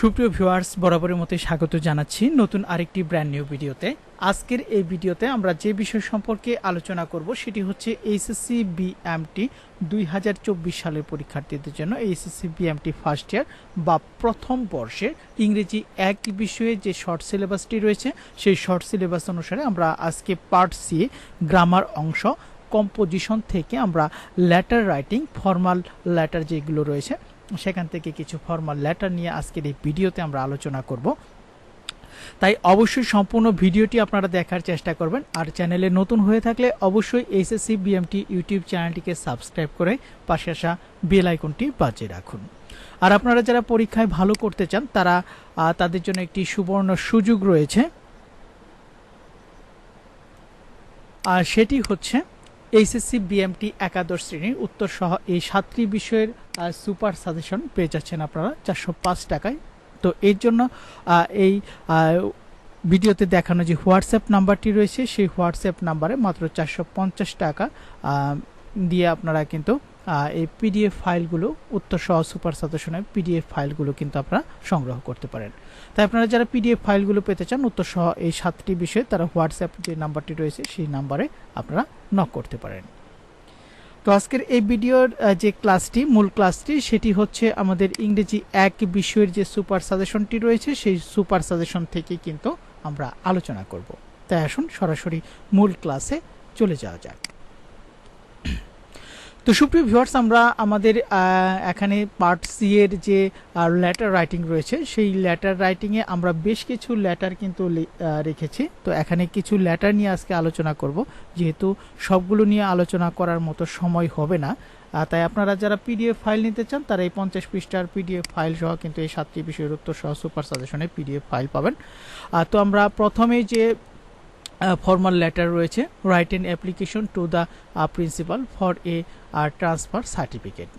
সুপ্রিয় ভিউয়ার্স, বরাবরের মতো স্বাগত জানাচ্ছি নতুন আরেকটি ব্র্যান্ড নিউ ভিডিওতে। আজকের এই ভিডিওতে আমরা যে বিষয় সম্পর্কে আলোচনা করব সেটি হচ্ছে এইচএসসি বিএমটি দুই হাজার চব্বিশ সালের পরীক্ষার্থীদের জন্য। এইচএসসি বিএমটি ফার্স্ট ইয়ার বা প্রথম বর্ষের ইংরেজি এক বিষয়ে যে শর্ট সিলেবাসটি রয়েছে, সেই শর্ট সিলেবাস অনুসারে আমরা আজকে পার্ট সি গ্রামার অংশ কম্পোজিশন থেকে আমরা লেটার রাইটিং ফর্মাল লেটার যেগুলো রয়েছে সেখান থেকে কিছু ফর্মাল লেটার নিয়ে আজকের এই ভিডিওতে আমরা আলোচনা করব। তাই অবশ্যই সম্পূর্ণ ভিডিওটি আপনারা দেখার চেষ্টা করবেন। আর চ্যানেলে নতুন হয়ে থাকলে অবশ্যই এসএসসি বিএমটি ইউটিউব চ্যানেলটিকে সাবস্ক্রাইব করে পাশে আসা বেল আইকনটি বাজিয়ে রাখুন। আর আপনারা যারা পরীক্ষায় ভালো করতে চান, তারা তাদের জন্য একটি সুবর্ণ সুযোগ রয়েছে। আর সেটি হচ্ছে এইচএসসি, বিএমটি, একাদশ শ্রেণির উত্তর সহ এই সাতটি বিষয়ের সুপার সাজেশন পেয়ে যাচ্ছেন আপনারা চারশো পাঁচ টাকায়। তো এর জন্য এই ভিডিওতে দেখানো যে হোয়াটসঅ্যাপ নাম্বারটি রয়েছে, সেই হোয়াটসঅ্যাপ নাম্বারে মাত্র চারশো পঞ্চাশ টাকা দিয়ে আপনারা কিন্তু এই পিডিএফ ফাইলগুলো উত্তর সহ সুপার সাজেশনের পিডিএফ ফাইলগুলো কিন্তু আপনারা সংগ্রহ করতে পারেন। তাই আপনারা যারা পিডিএফ ফাইলগুলো পেতে চান, উত্তর সহ এই সাতটি বিষয়ে তারা হোয়াটসঅ্যাপ যে নাম্বারটি রয়েছে, সেই নাম্বারে আপনারা নক করতে পারেন। তো আজকের এই ভিডিওর যে ক্লাসটি, মূল ক্লাসটি, সেটি হচ্ছে আমাদের ইংরেজি এক বিষয়ের যে সুপার সাজেশনটি রয়েছে, সেই সুপার সাজেশন থেকে কিন্তু আমরা আলোচনা করব। তাই আসুন সরাসরি মূল ক্লাসে চলে যাওয়া যাক। তো সুপ্রিয় ভিউয়ার্স আমরা আমাদের এখানে পার্ট সি এর যে লেটার রাইটিং রয়েছে, সেই লেটার রাইটিংয়ে আমরা বেশ কিছু লেটার কিন্তু রেখেছি। তো এখানে কিছু লেটার নিয়ে আজকে আলোচনা করব। যেহেতু সবগুলো নিয়ে আলোচনা করার মতো সময় হবে না তাই আপনারা যারা পিডিএফ ফাইল নিতে চান, তারা এই পঞ্চাশ পৃষ্ঠার পিডিএফ ফাইল সহ কিন্তু এই সাতটি বিষয়ের উত্তর সহ সুপার সাজেশনে পিডিএফ ফাইল পাবেন। তো আমরা প্রথমে যে ফর্মাল লেটার রয়েছে write an application to the principal for a R transfer certificate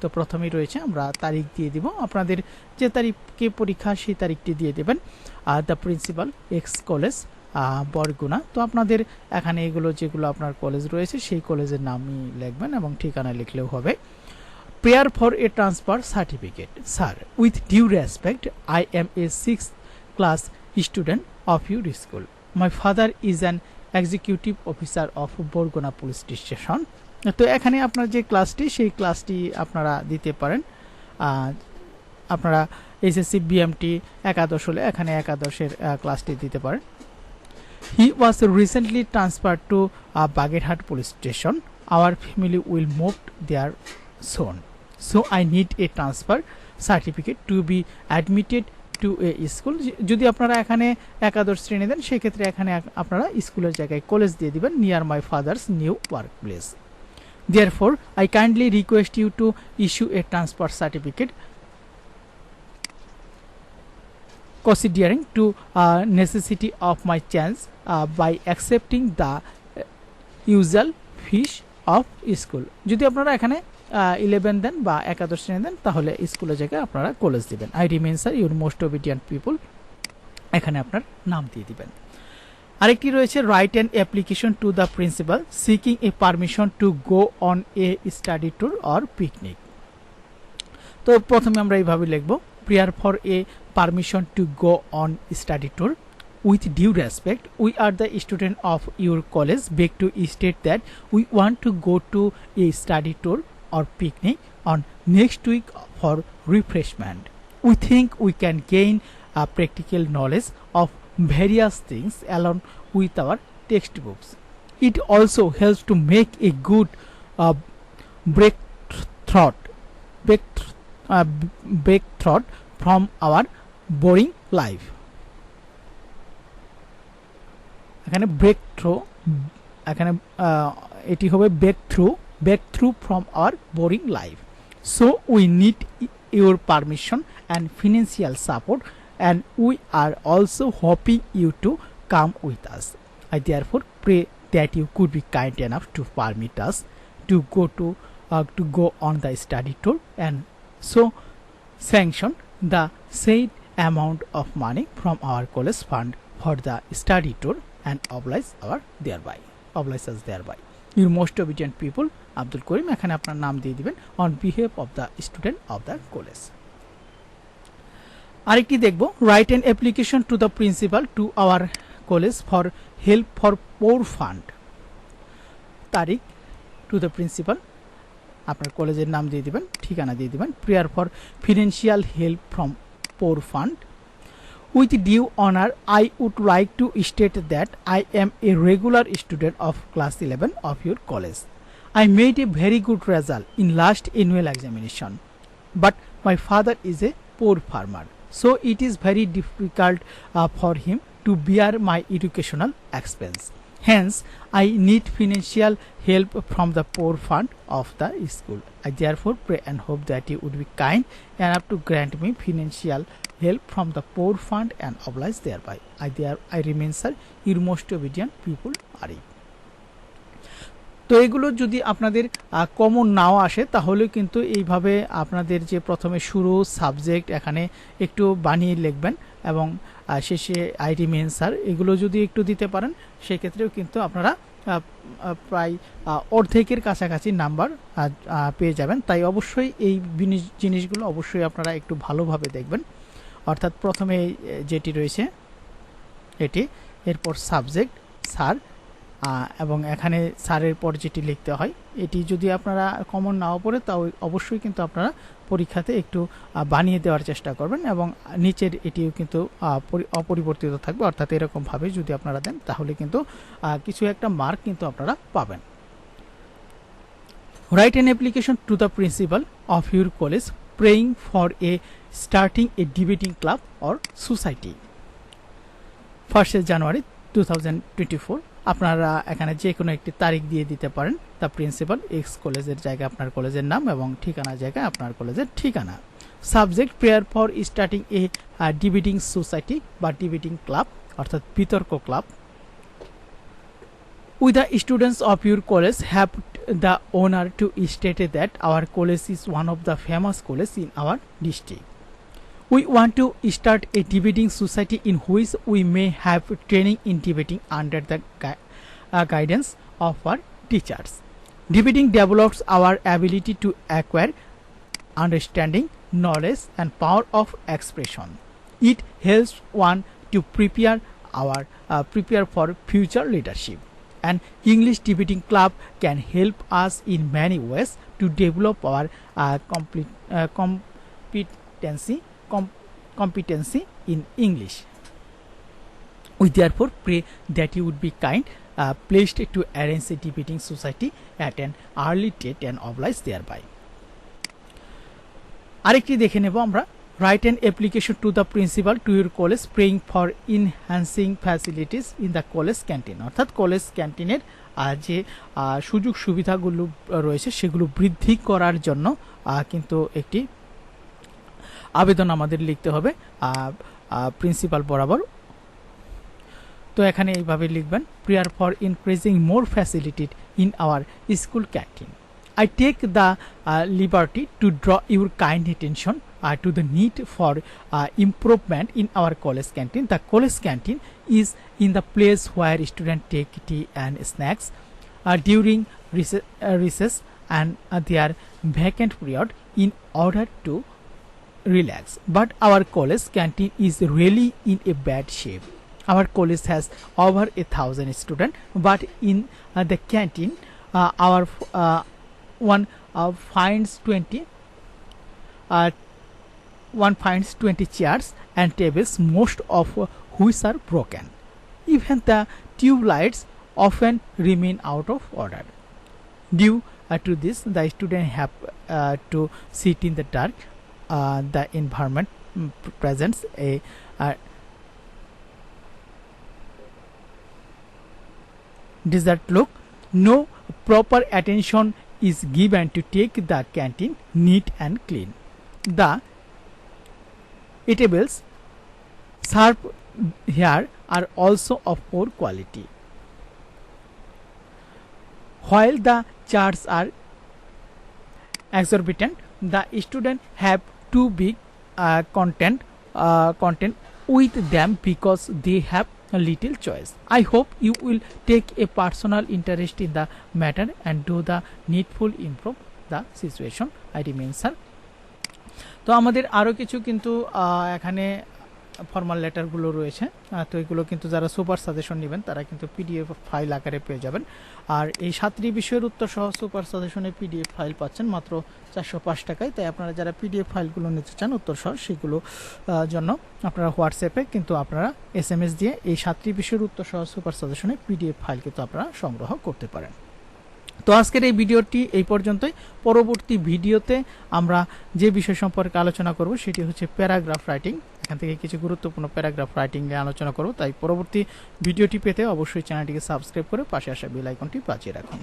তো প্রথমেই রয়েছে, আমরা তারিখ দিয়ে দিব। আপনাদের যে তারিখকে পরীক্ষা, সেই তারিখটি দিয়ে দেবেন। আর the principal X college Barguna. তো আপনাদের এখানে এগুলো যেগুলো আপনার কলেজ রয়েছে, সেই কলেজের নামই লিখবেন এবং ঠিকানা লিখলেও হবে। Prayer for a transfer certificate sir with due respect I am a six class student of your school my father is an executive officer of Barguna police station তো এখানে আপনার যে ক্লাসটি সেই ক্লাসটি আপনারা দিতে পারেন। আপনারা এসএসসি বিএমটি একাদশ হলে এখানে একাদশের ক্লাসটি দিতে পারেন। He was recently transfer to Bagerhat police station our family will move there soon so I need a transfer certificate to be admitted to a school যদি আপনারা এখানে একাদশ শ্রেণি দেন, সেক্ষেত্রে এখানে আপনারা স্কুলের জায়গায় কলেজ দিয়ে দিবেন near my father's new work place therefore I kindly request you to issue a transfer certificate proceeding to necessity of my chance by accepting the usual fees of school যদি আপনারা এখানে ইলেভেন দেন বা একাদশ শ্রেণি দেন, তাহলে স্কুলের জায়গায় আপনারা কলেজ দিবেন। I remain sir your most obedient people এখানে আপনার নাম দিয়ে দিবেন। আরেকটি রয়েছে write and application to the principal seeking a permission to go on a study tour or picnic তো প্রথমে আমরা এইভাবে লিখব prayer for a permission to go on study tour with due respect we are the student of your college beg to state that we want to go to a study tour picnic on next week for refreshment. We think we can gain a practical knowledge of various things along with our textbooks. It also helps to make a good uh, break thought, break, uh, from our boring life. এখানে break throw এখানে এটি হবে break through Back through from our boring life. So we need your permission and financial support and we are also hoping you to come with us. I therefore pray that you could be kind enough to permit us to go to uh, to go on the study tour and so sanction the said amount of money from our college fund for the study tour and oblige our thereby oblige us thereby. You most obedient people Abdul Karim, এখানে আপনার নাম দিয়ে দিবেন on behalf of the student of the college আরেকটি দেখব write an application to the principal to our college for help for poor fund তারিখ to the principal আপনার কলেজের নাম দিয়ে দিবেন, ঠিকানা দিয়ে দিবেন prayer for financial help from poor fund with due honour I would like to state that I am a regular student of class eleven of your college I made a very good result in last annual examination. But my father is a poor farmer, so it is very difficult uh, for him to bear my educational expense. Hence, I need financial help from the poor fund of the school. I therefore pray and hope that you would be kind enough to grant me financial help from the poor fund and oblige thereby. I, there, I remain, sir, your most obedient people, Arif. তো এগুলো যদি আপনাদের common নাও আসে, তাহলে কিন্তু এইভাবে আপনাদের যে প্রথমে শুরু সাবজেক্ট এখানে একটু বানিয়ে লিখবেন এবং শেষে আইডি মেনসার এগুলো যদি একটু দিতে পারেন, সেক্ষেত্রেও কিন্তু আপনারা প্রায় অর্ধেকের কাছাকাছি নাম্বার পেয়ে যাবেন। তাই অবশ্যই এই জিনিসগুলো অবশ্যই আপনারা একটু ভালোভাবে দেখবেন। অর্থাৎ প্রথমে যেটি রয়েছে, এটি, এরপর সাবজেক্ট স্যার এবং এখানে স্যারের পর যেটি লিখতে হয়। এটি যদি আপনারা কমন নাও পড়ে, তাও অবশ্যই কিন্তু আপনারা পরীক্ষাতে একটু বানিয়ে দেওয়ার চেষ্টা করবেন এবং নিচের এটিও কিন্তু অপরিবর্তিত থাকবে। অর্থাৎ এরকমভাবে যদি আপনারা দেন, তাহলে কিন্তু কিছু একটা মার্ক কিন্তু আপনারা পাবেন। Write an application to the principal of your college praying for a starting a debating club or society ফার্স্টে January two thousand twenty four আপনারা এখানে যে কোনো একটি তারিখ দিয়ে দিতে পারেন। দ্য প্রিন্সিপাল এক্স কলেজের জায়গায় আপনার কলেজের নাম এবং ঠিকানা জায়গায় আপনার কলেজের ঠিকানা। Subject prayer for starting a debating society বা ডিবেটিং ক্লাব অর্থাৎ বিতর্ক club with the students of your college have the honour to স্টেটে that our college is one of the famous college in our district We want to start a debating society in which we may have training in debating under the gui- uh, guidance of our teachers. Debating develops our ability to acquire understanding, knowledge, and power of expression. It helps one to prepare our uh, prepare for future leadership. An English debating club can help us in many ways to develop our uh, complete, uh, competency com- competency in English. We therefore pray that you would be kind, uh, pleased to arrange a debating society at an early date and oblige thereby. আরেকটি দেখে নেব আমরা write an application to the principal to your college praying for enhancing facilities in the college canteen অর্থাৎ college ক্যান্টিনের যে সুযোগ সুবিধাগুলো রয়েছে সেগুলো বৃদ্ধি করার জন্য কিন্তু একটি আবেদন আমাদের লিখতে হবে প্রিন্সিপাল বরাবর। তো এখানে এইভাবে লিখবেন prayer for increasing more facility in our school canteen I take the liberty to draw your kind attention to the need for improvement in our college canteen the college canteen is in the place where student take tea and snacks during recess and their vacant period in order to relax. But our college canteen is really in a bad shape. Our college has over a thousand students, but in uh, the canteen, uh, our uh, one uh, finds twenty. Uh, one finds 20 chairs and tables, most of which are broken. Even the tube lights often remain out of order. Due uh, to this, the students have to sit in the dark uh, the environment mm, presents a uh, desert look? No proper attention is given to take the canteen neat and clean. The eatables served here are also of poor quality. While the charts are exorbitant the student have to big content content with them because they have little choice I hope you will take a personal interest in the matter and do the needful improve the situation I remain sir তো আমাদের আরও কিছু কিন্তু এখানে formal লেটারগুলো রয়েছে। তো এগুলো কিন্তু যারা সুপার সাজেশন নেবেন, তারা কিন্তু পিডিএফ ফাইল আকারে পেয়ে যাবেন। আর এই সাতটি বিষয়ের উত্তর সহ সুপার সাজেশনে পিডিএফ ফাইল পাচ্ছেন মাত্র চারশো পাঁচ টাকায়। তাই আপনারা যারা পিডিএফ ফাইলগুলো নিতে চান, উত্তর সহ সেগুলো জন্য আপনারা হোয়াটসঅ্যাপে কিন্তু আপনারা এস এম এস দিয়ে এই সাতটি বিষয়ের উত্তর সহ সুপার সাজেশনে পিডিএফ ফাইল কিন্তু আপনারা সংগ্রহ করতে পারেন। তো আজকের এই ভিডিওটি এই পর্যন্তই। পরবর্তী ভিডিওতে আমরা যে বিষয় সম্পর্কে আলোচনা করব, সেটি হচ্ছে প্যারাগ্রাফ রাইটিং। এখান থেকে কিছু গুরুত্বপূর্ণ প্যারাগ্রাফ রাইটিং নিয়ে আলোচনা করব। তাই পরবর্তী ভিডিওটি পেতে অবশ্যই চ্যানেলটিকে সাবস্ক্রাইব করে পাশে আসা বেল আইকনটি বাজিয়ে রাখুন।